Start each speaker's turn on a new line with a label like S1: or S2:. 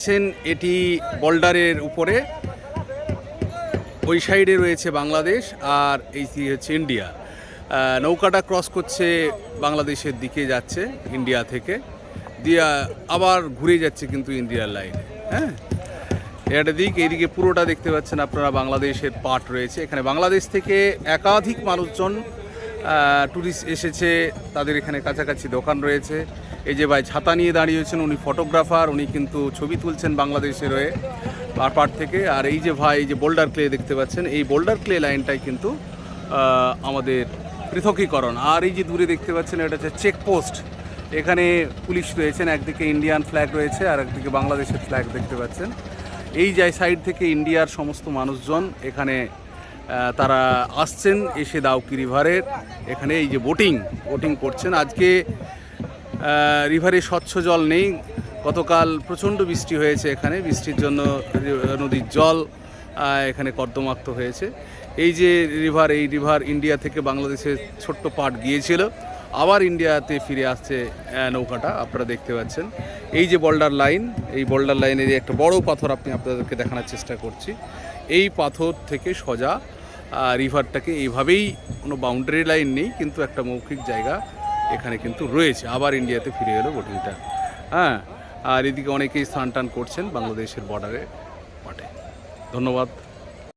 S1: দেখছেন এটি বল্ডারের উপরে। ওই সাইডে রয়েছে বাংলাদেশ আর এই হচ্ছে ইন্ডিয়া। নৌকাটা ক্রস করছে বাংলাদেশের দিকে যাচ্ছে ইন্ডিয়া থেকে। দিয়ে আবার ঘুরে যাচ্ছে কিন্তু ইন্ডিয়ার লাইনে হ্যাঁ? এটা দিক, এইদিকে পুরোটা দেখতে পাচ্ছেন আপনারা, বাংলাদেশের পার্ট রয়েছে। এখানে বাংলাদেশ থেকে একাধিক মানুষজন ট্যুরিস্ট এসেছে, তাদের এখানে কাছাকাছি দোকান রয়েছে। এই যে ভাই ছাতা নিয়ে দাঁড়িয়েছেন উনি ফটোগ্রাফার উনি কিন্তু ছবি তুলছেন বাংলাদেশের হয়ে পার থেকে। আর এই যে ভাই, এই যে বোল্ডার ক্লে দেখতে পাচ্ছেন, এই বোল্ডার ক্লে লাইনটাই কিন্তু আমাদের পৃথকীকরণ। আর এই যে দূরে দেখতে পাচ্ছেন, এটা হচ্ছে চেকপোস্ট এখানে পুলিশ রয়েছেন, একদিকে ইন্ডিয়ান ফ্ল্যাগ রয়েছে, আর একদিকে বাংলাদেশের ফ্ল্যাগ দেখতে পাচ্ছেন। এই যে সাইড থেকে ইন্ডিয়ার সমস্ত মানুষজন এখানে তারা আসছেন, এসে দাউকি রিভারের এখানে এই যে বোটিং বোটিং করছেন। আজকে রিভারে স্বচ্ছ জল নেই। গতকাল প্রচণ্ড বৃষ্টি হয়েছে এখানে। বৃষ্টির জন্য নদীর জল এখানে কর্দমাক্ত হয়েছে। এই যে রিভার, এই রিভার ইন্ডিয়া থেকে বাংলাদেশের ছোট্ট পাট গিয়েছিল। আবার ইন্ডিয়াতে ফিরে আসছে নৌকাটা। আপনারা দেখতে পাচ্ছেন। এই যে বোল্ডার লাইন, এই বোল্ডার লাইনের একটা বড় পাথর আপনি আপনাদেরকে দেখানোর চেষ্টা করছি। এই পাথর থেকে সোজা রিভারটাকে এইভাবেই কোনো বাউন্ডারি লাইন নেই, কিন্তু একটা মৌখিক জায়গা এখানে কিন্তু রয়েছে। আবার ইন্ডিয়াতে ফিরে গেল বোটিংটা হ্যাঁ আর এদিকে অনেকেই স্নান টান করছেন বাংলাদেশের বর্ডারে বটে ধন্যবাদ।